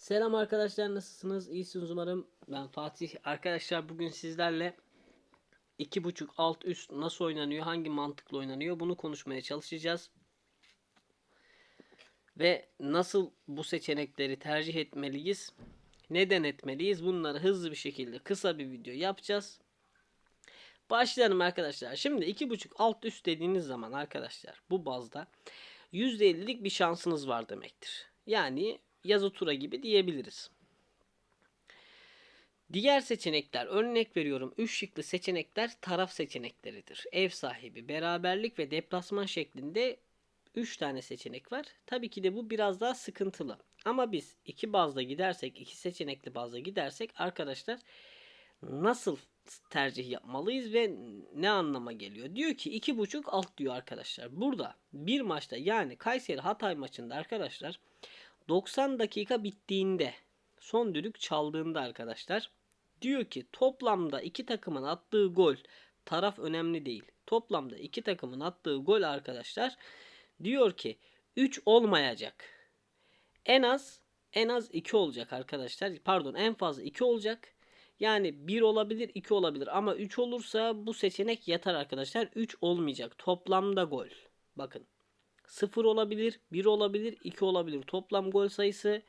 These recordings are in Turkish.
Selam arkadaşlar nasılsınız? İyisiniz umarım. Ben Fatih. Arkadaşlar bugün sizlerle 2.5 alt üst nasıl oynanıyor? Hangi mantıkla oynanıyor? Bunu konuşmaya çalışacağız. Ve nasıl bu seçenekleri tercih etmeliyiz? Neden etmeliyiz? Bunları hızlı bir şekilde kısa bir video yapacağız. Başlayalım arkadaşlar. Şimdi 2.5 alt üst dediğiniz zaman arkadaşlar bu bazda %50'lik bir şansınız var demektir. Yani yazı tura gibi diyebiliriz. Diğer seçenekler örnek veriyorum 3 şıklı seçenekler taraf seçenekleridir. Ev sahibi, beraberlik ve deplasman şeklinde 3 tane seçenek var. Tabii ki de bu biraz daha sıkıntılı. Ama biz iki bazda gidersek, iki seçenekli bazda gidersek arkadaşlar nasıl tercih yapmalıyız ve ne anlama geliyor? Diyor ki iki buçuk alt diyor arkadaşlar. Burada bir maçta yani Kayseri Hatay maçında arkadaşlar 90 dakika bittiğinde son düdük çaldığında arkadaşlar diyor ki toplamda iki takımın attığı gol taraf önemli değil. Toplamda iki takımın attığı gol arkadaşlar diyor ki 3 olmayacak. En az en az 2 olacak arkadaşlar. Pardon en fazla 2 olacak. Yani 1 olabilir 2 olabilir ama 3 olursa bu seçenek yatar arkadaşlar. 3 olmayacak. Toplamda gol. Bakın 0 olabilir, 1 olabilir, 2 olabilir. Toplam gol sayısı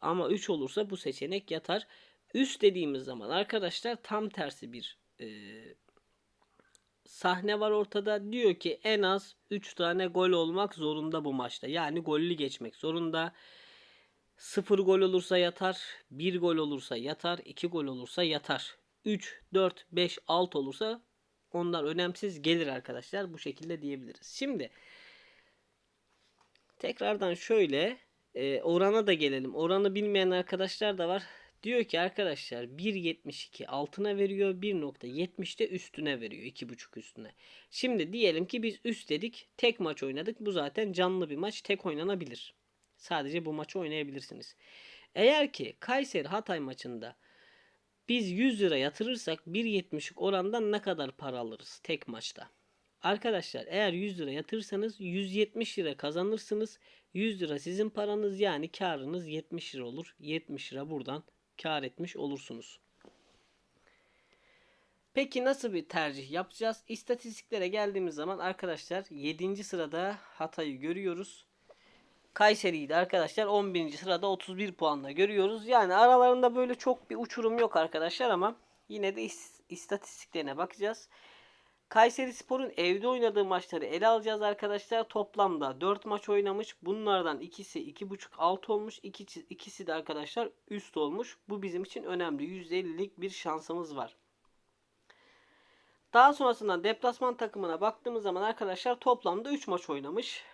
ama 3 olursa bu seçenek yatar. Üst dediğimiz zaman arkadaşlar tam tersi bir e, sahne var ortada. Diyor ki en az 3 tane gol olmak zorunda bu maçta. Yani gollü geçmek zorunda. 0 gol olursa yatar, 1 gol olursa yatar, 2 gol olursa yatar. 3, 4, 5, 6 olursa onlar önemsiz gelir arkadaşlar. Bu şekilde diyebiliriz. Şimdi Tekrardan şöyle e, orana da gelelim. Oranı bilmeyen arkadaşlar da var. Diyor ki arkadaşlar 1.72 altına veriyor 1.70 de üstüne veriyor 2.5 üstüne. Şimdi diyelim ki biz üst dedik tek maç oynadık. Bu zaten canlı bir maç tek oynanabilir. Sadece bu maçı oynayabilirsiniz. Eğer ki Kayseri Hatay maçında biz 100 lira yatırırsak 1.70'lik orandan ne kadar para alırız tek maçta? Arkadaşlar eğer 100 lira yatırırsanız 170 lira kazanırsınız. 100 lira sizin paranız yani karınız 70 lira olur. 70 lira buradan kar etmiş olursunuz. Peki nasıl bir tercih yapacağız? İstatistiklere geldiğimiz zaman arkadaşlar 7. sırada Hatay'ı görüyoruz. Kayseri'yi de arkadaşlar 11. sırada 31 puanla görüyoruz. Yani aralarında böyle çok bir uçurum yok arkadaşlar ama yine de istatistiklerine bakacağız. Kayseri Spor'un evde oynadığı maçları ele alacağız arkadaşlar. Toplamda 4 maç oynamış. Bunlardan ikisi 2.5 alt olmuş. İkisi, ikisi de arkadaşlar üst olmuş. Bu bizim için önemli. %50'lik bir şansımız var. Daha sonrasında deplasman takımına baktığımız zaman arkadaşlar toplamda 3 maç oynamış.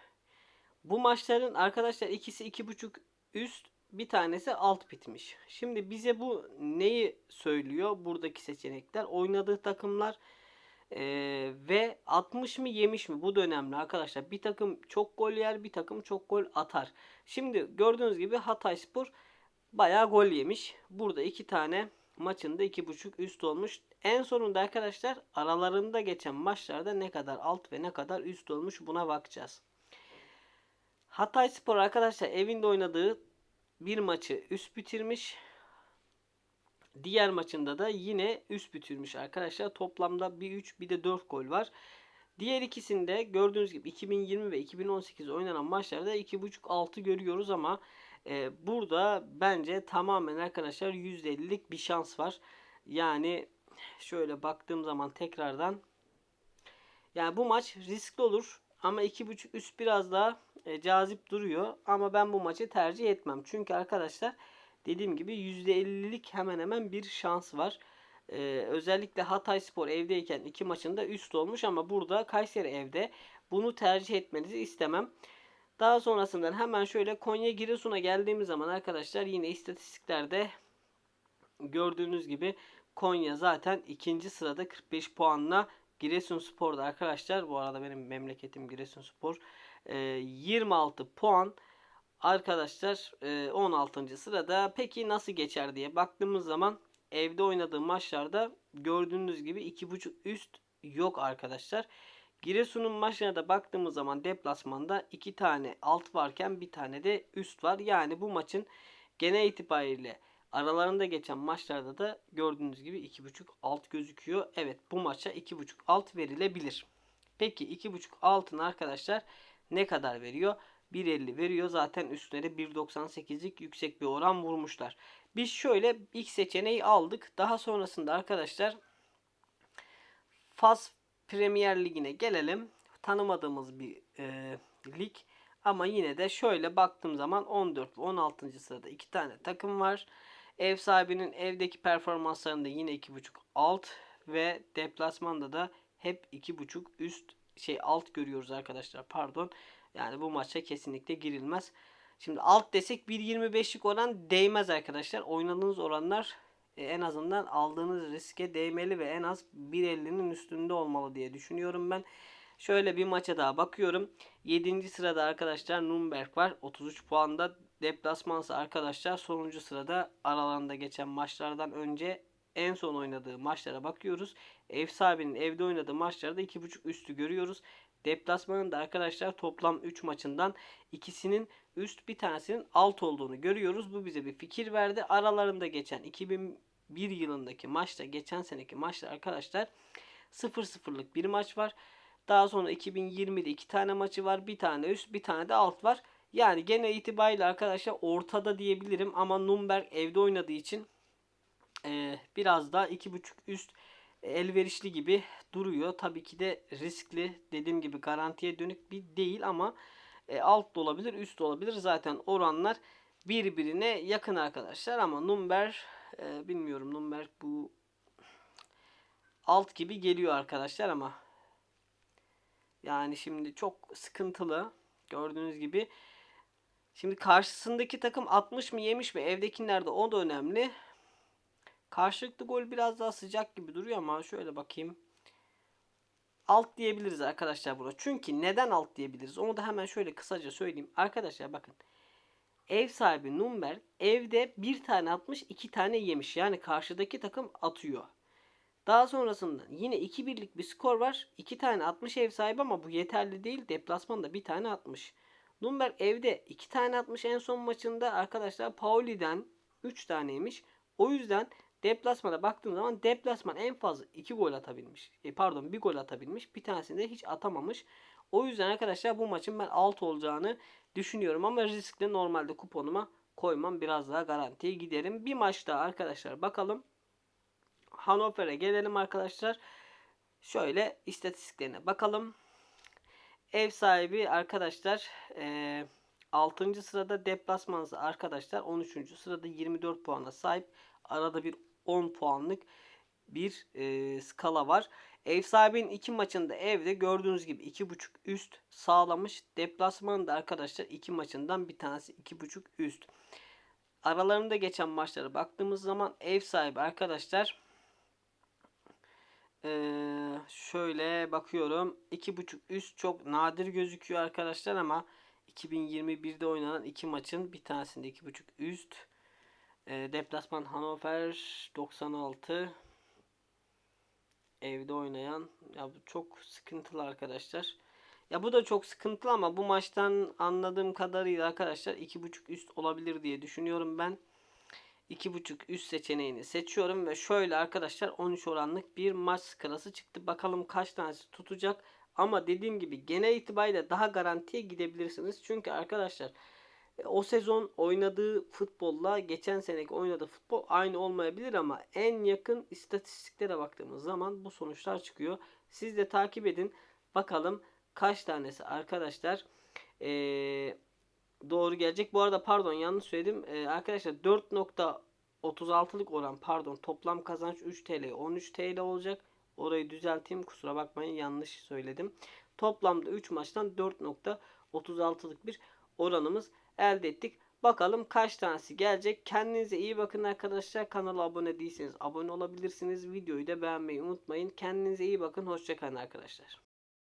Bu maçların arkadaşlar ikisi 2.5 üst bir tanesi alt bitmiş. Şimdi bize bu neyi söylüyor? Buradaki seçenekler oynadığı takımlar ee, ve 60 mı yemiş mi? Bu da önemli arkadaşlar. Bir takım çok gol yer, bir takım çok gol atar. Şimdi gördüğünüz gibi Hatayspor bayağı gol yemiş. Burada iki tane maçında 2.5 üst olmuş. En sonunda arkadaşlar aralarında geçen maçlarda ne kadar alt ve ne kadar üst olmuş buna bakacağız. Hatayspor arkadaşlar evinde oynadığı bir maçı üst bitirmiş. Diğer maçında da yine üst bitirmiş arkadaşlar. Toplamda bir 3 bir de 4 gol var. Diğer ikisinde gördüğünüz gibi 2020 ve 2018 oynanan maçlarda 2.5-6 görüyoruz ama e, burada bence tamamen arkadaşlar %50'lik bir şans var. Yani şöyle baktığım zaman tekrardan yani bu maç riskli olur ama 2.5 üst biraz daha e, cazip duruyor ama ben bu maçı tercih etmem. Çünkü arkadaşlar dediğim gibi %50'lik hemen hemen bir şans var. Ee, özellikle Hatay Spor evdeyken iki maçında üst olmuş ama burada Kayseri evde. Bunu tercih etmenizi istemem. Daha sonrasından hemen şöyle Konya Giresun'a geldiğimiz zaman arkadaşlar yine istatistiklerde gördüğünüz gibi Konya zaten ikinci sırada 45 puanla Giresun Spor'da arkadaşlar. Bu arada benim memleketim Giresun Spor. 26 ee, puan. Arkadaşlar 16. E, sırada peki nasıl geçer diye baktığımız zaman evde oynadığı maçlarda gördüğünüz gibi 2.5 üst yok arkadaşlar. Giresun'un maçlarına da baktığımız zaman deplasmanda 2 tane alt varken bir tane de üst var. Yani bu maçın Genel itibariyle aralarında geçen maçlarda da gördüğünüz gibi 2.5 alt gözüküyor. Evet bu maça 2.5 alt verilebilir. Peki 2.5 altın arkadaşlar ne kadar veriyor? 1.50 veriyor. Zaten üstüne de 1.98'lik yüksek bir oran vurmuşlar. Biz şöyle ilk seçeneği aldık. Daha sonrasında arkadaşlar Fas Premier Ligi'ne gelelim. Tanımadığımız bir e, lig. Ama yine de şöyle baktığım zaman 14 ve 16. sırada iki tane takım var. Ev sahibinin evdeki performanslarında yine 2.5 alt ve deplasmanda da hep 2.5 üst şey alt görüyoruz arkadaşlar. Pardon. Yani bu maça kesinlikle girilmez. Şimdi alt desek 1.25'lik oran değmez arkadaşlar. Oynadığınız oranlar e, en azından aldığınız riske değmeli ve en az 1.50'nin üstünde olmalı diye düşünüyorum ben. Şöyle bir maça daha bakıyorum. 7. sırada arkadaşlar Nürnberg var. 33 puanda. Deplasmansı arkadaşlar sonuncu sırada aralarında geçen maçlardan önce en son oynadığı maçlara bakıyoruz. Ev sahibinin evde oynadığı maçlarda 2.5 üstü görüyoruz. Deplasmanında arkadaşlar toplam 3 maçından ikisinin üst bir tanesinin alt olduğunu görüyoruz. Bu bize bir fikir verdi. Aralarında geçen 2001 yılındaki maçta geçen seneki maçta arkadaşlar 0-0'lık bir maç var. Daha sonra 2020'de iki tane maçı var. Bir tane üst bir tane de alt var. Yani gene itibariyle arkadaşlar ortada diyebilirim. Ama Nürnberg evde oynadığı için e, biraz daha 2.5 üst elverişli gibi duruyor. Tabii ki de riskli dediğim gibi garantiye dönük bir değil ama e, alt da olabilir üst de olabilir. Zaten oranlar birbirine yakın arkadaşlar ama Nürnberg e, bilmiyorum Nürnberg bu alt gibi geliyor arkadaşlar ama yani şimdi çok sıkıntılı. Gördüğünüz gibi. Şimdi karşısındaki takım 60 mı yemiş mi? Evdekilerde o da önemli. Karşılıklı gol biraz daha sıcak gibi duruyor ama şöyle bakayım. Alt diyebiliriz arkadaşlar burada. Çünkü neden alt diyebiliriz? Onu da hemen şöyle kısaca söyleyeyim. Arkadaşlar bakın. Ev sahibi Nürnberg evde bir tane atmış iki tane yemiş. Yani karşıdaki takım atıyor. Daha sonrasında yine 2-1'lik bir skor var. 2 tane atmış ev sahibi ama bu yeterli değil. Deplasmanda bir tane atmış. Nürnberg evde 2 tane atmış en son maçında. Arkadaşlar Pauli'den 3 taneymiş. O yüzden deplasmana baktığım zaman deplasman en fazla 2 gol atabilmiş. E, pardon 1 gol atabilmiş. Bir tanesini de hiç atamamış. O yüzden arkadaşlar bu maçın ben alt olacağını düşünüyorum. Ama riskli normalde kuponuma koymam. Biraz daha garantiye giderim. Bir maç daha arkadaşlar bakalım. Hannover'e gelelim arkadaşlar. Şöyle istatistiklerine bakalım. Ev sahibi arkadaşlar e, 6. sırada deplasmansı arkadaşlar 13. sırada 24 puana sahip. Arada bir 10 puanlık bir e, skala var. Ev sahibinin iki maçında evde gördüğünüz gibi 2.5 üst sağlamış. Deplasmanda arkadaşlar iki maçından bir tanesi 2.5 üst. Aralarında geçen maçlara baktığımız zaman ev sahibi arkadaşlar ee, şöyle bakıyorum. 2.5 üst çok nadir gözüküyor arkadaşlar ama 2021'de oynanan iki maçın bir tanesinde 2.5 üst. Ee, deplasman Hannover 96 evde oynayan ya bu çok sıkıntılı arkadaşlar. Ya bu da çok sıkıntılı ama bu maçtan anladığım kadarıyla arkadaşlar 2.5 üst olabilir diye düşünüyorum ben. 2.5 üst seçeneğini seçiyorum ve şöyle arkadaşlar 13 oranlık bir maç skalası çıktı. Bakalım kaç tanesi tutacak. Ama dediğim gibi genel itibariyle daha garantiye gidebilirsiniz. Çünkü arkadaşlar e, o sezon oynadığı futbolla geçen seneki oynadığı futbol aynı olmayabilir ama en yakın istatistiklere baktığımız zaman bu sonuçlar çıkıyor. Siz de takip edin. Bakalım kaç tanesi arkadaşlar ee, doğru gelecek. Bu arada pardon yanlış söyledim. Ee, arkadaşlar 4.36'lık oran pardon toplam kazanç 3 TL 13 TL olacak. Orayı düzelteyim kusura bakmayın yanlış söyledim. Toplamda 3 maçtan 4.36'lık bir oranımız elde ettik. Bakalım kaç tanesi gelecek. Kendinize iyi bakın arkadaşlar. Kanala abone değilseniz abone olabilirsiniz. Videoyu da beğenmeyi unutmayın. Kendinize iyi bakın. Hoşçakalın arkadaşlar.